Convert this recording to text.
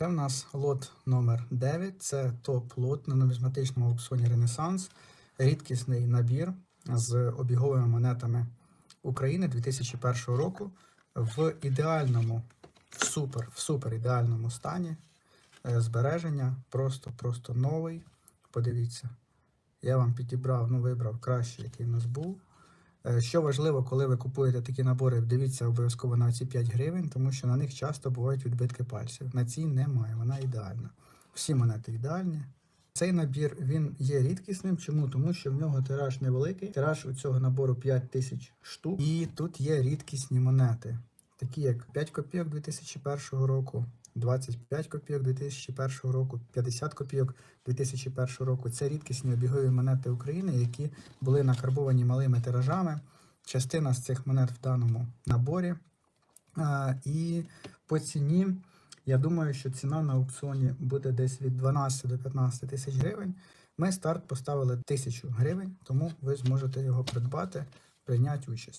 Це в нас лот номер 9 Це топ-лот на нумізматичному аукціоні Ренесанс. Рідкісний набір з обіговими монетами України 2001 року в ідеальному, в супер, в супер ідеальному стані. Е, Збереження просто, просто новий. Подивіться, я вам підібрав, ну вибрав кращий, який в нас був. Е, Що важливо, коли ви купуєте такі набори, дивіться обов'язково на ці 5 гривень, тому що на них часто бувають відбитки пальців. На цій немає, вона ідеальна. Всі монети ідеальні. Цей набір він є рідкісним. Чому? Тому що в нього тираж невеликий. Тираж у цього набору 5 тисяч штук. І тут є рідкісні монети, такі як 5 копійок 2001 року, 25 копійок 2001 року, 50 копійок 2001 року. Це рідкісні обігові монети України, які були накарбовані малими тиражами. Частина з цих монет в даному наборі. А, і по ціні, я думаю, що ціна на аукціоні буде десь від 12 до 15 тисяч гривень. Ми старт поставили 1000 гривень, тому ви зможете його придбати, прийняти участь.